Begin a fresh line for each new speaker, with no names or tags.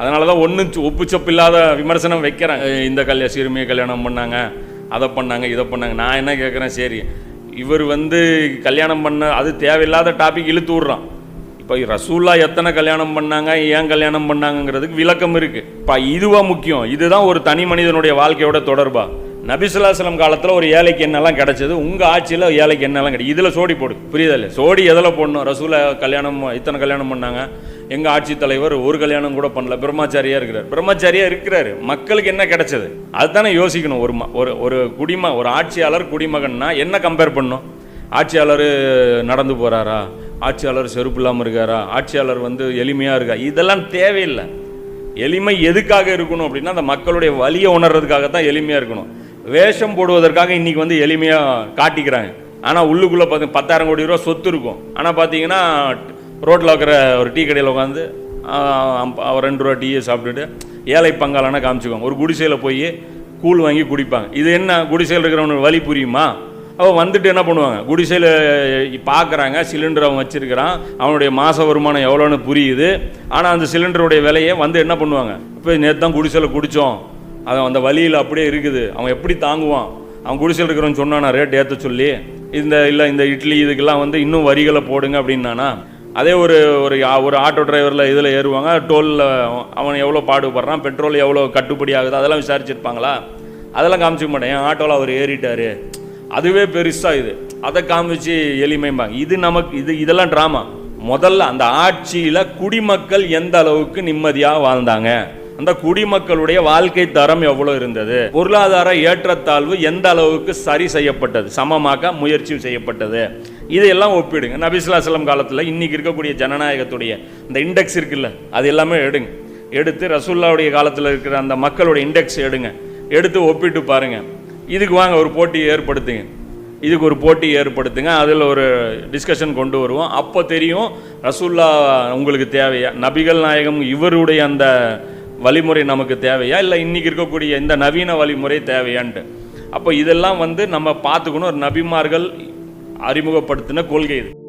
அதனால தான் ஒன்றும் ஒப்பு சொப்பு இல்லாத விமர்சனம் வைக்கிறாங்க இந்த கல்யாணம் சிறுமியை கல்யாணம் பண்ணாங்க அதை பண்ணாங்க இதை பண்ணாங்க. நான் என்ன கேட்குறேன் சரி இவர் வந்து கல்யாணம் பண்ண அது தேவையில்லாத டாபிக் இழுத்து விட்றான். இப்போ ரசூல்லா எத்தனை கல்யாணம் பண்ணாங்க ஏன் கல்யாணம் பண்ணாங்கங்கிறதுக்கு விளக்கம் இருக்குது இப்போ இதுவாக முக்கியம். இதுதான் ஒரு தனி மனிதனுடைய வாழ்க்கையோட தொடர்பா. நபிசுல்லாஸ்லம் காலத்தில் ஒரு ஏழைக்கு என்னெல்லாம் கிடச்சது உங்கள் ஆட்சியில் ஏழைக்கு என்னெல்லாம் கிடைக்கும் இதில் சோடி போடு. புரியுதல்ல சோடி எதில் போடணும்? ரசூலை கல்யாணம் இத்தனை கல்யாணம் பண்ணாங்க. எங்கள் ஆட்சி தலைவர் ஒரு கல்யாணம் கூட பண்ணல பிரம்மச்சாரியாக இருக்கிறார். பிரம்மச்சாரியாக இருக்கிறாரு. மக்களுக்கு என்ன கிடைச்சது? அதுதானே யோசிக்கணும். ஒரு ம- ஒரு ஒரு குடிம ஒரு ஆட்சியாளர் குடிமகன்னா என்ன கம்பேர் பண்ணும்? ஆட்சியாளர் நடந்து போகிறாரா ஆட்சியாளர் செருப்பு இல்லாமல் இருக்காரா? ஆட்சியாளர் வந்து எளிமையாக இருக்கா? இதெல்லாம் தேவையில்லை. எளிமை எதுக்காக இருக்கணும் அப்படின்னா அந்த மக்களுடைய வலியை உணர்றதுக்காக தான் எளிமையாக இருக்கணும். வேஷம் போடுவதற்காக இன்றைக்கி வந்து எளிமையாக காட்டிக்கிறாங்க. ஆனால் உள்ளுக்குள்ளே பார்த்து பத்தாயிரம் கோடி ரூபா சொத்து இருக்கும். ஆனால் பார்த்தீங்கன்னா ரோட்டில் இருக்கிற ஒரு டீ கடையில் உட்காந்து ரெண்டு ரூபா டீயை சாப்பிட்டுட்டு ஏழை பங்காளான காமிச்சுக்குவாங்க. ஒரு குடிசையில் போய் கூழ் வாங்கி குடிப்பாங்க. இது என்ன குடிசையில் இருக்கிறவனுக்கு வழி புரியுமா? அவன் வந்துட்டு என்ன பண்ணுவாங்க? குடிசையில் பார்க்குறாங்க சிலிண்டர் அவன் வச்சிருக்கிறான். அவனுடைய மாத வருமானம் எவ்வளோன்னு புரியுது. ஆனால் அந்த சிலிண்டருடைய விலையை வந்து என்ன பண்ணுவாங்க? இப்போ நேற்று தான் குடிசையில் குடித்தோம் அது அந்த வழியில் அப்படியே இருக்குது. அவன் எப்படி தாங்குவான்? அவன் குடிசையில் இருக்கிறவன் சொன்னானா ரேட் ஏற்ற சொல்லி இந்த இல்லை இந்த இட்லி இதுக்கெல்லாம் வந்து இன்னும் வரிகளை போடுங்க அப்படின்னானா அதே ஒரு ஒரு ஒரு ஆட்டோ டிரைவரில் இதில் ஏறுவாங்க டோலில் அவன் எவ்வளோ பாடுபடுறான் பெட்ரோல் எவ்வளோ கட்டுப்படி ஆகுது அதெல்லாம் விசாரிச்சிருப்பாங்களா? அதெல்லாம் காமிச்சிக்க மாட்டேன். என் ஆட்டோவில் அவர் ஏறிட்டார். அதுவே பெருசாக இது. அதை காமிச்சு எளிமைம்பாங்க. இது நமக்கு இது இதெல்லாம் ட்ராமா முதல்ல அந்த ஆட்சியில் குடிமக்கள் எந்த அளவுக்கு நிம்மதியாக வாழ்ந்தாங்க? அந்த குடிமக்களுடைய வாழ்க்கை தரம் எவ்வளோ இருந்தது? பொருளாதார ஏற்றத்தாழ்வு எந்த அளவுக்கு சரி செய்யப்பட்டது? சமமாக்க முயற்சி செய்யப்பட்டது. இதையெல்லாம் ஒப்பிடுங்க. நபிசுல்லாசலம் காலத்தில் இன்னைக்கு இருக்கக்கூடிய ஜனநாயகத்துடைய இந்த இண்டெக்ஸ் இருக்குல்ல அது எல்லாமே எடுங்க. எடுத்து ரசூல்லாவுடைய காலத்தில் இருக்கிற அந்த மக்களுடைய இண்டெக்ஸ் எடுங்க. எடுத்து ஒப்பிட்டு பாருங்க. இதுக்கு வாங்க ஒரு போட்டி ஏற்படுத்துங்க. இதுக்கு ஒரு போட்டி ஏற்படுத்துங்க. அதில் ஒரு டிஸ்கஷன் கொண்டு வருவோம். அப்போ தெரியும் ரசூல்லா உங்களுக்கு தேவையா? நபிகள் நாயகம் இவருடைய அந்த வழிமுறை நமக்கு தேவையா? இல்லை இன்றைக்கி இருக்கக்கூடிய இந்த நவீன வழிமுறை தேவையான்ட்டு. அப்போ இதெல்லாம் வந்து நம்ம பார்த்துக்கணும். ஒரு நபிமார்கள் அறிமுகப்படுத்தின கொள்கை இது.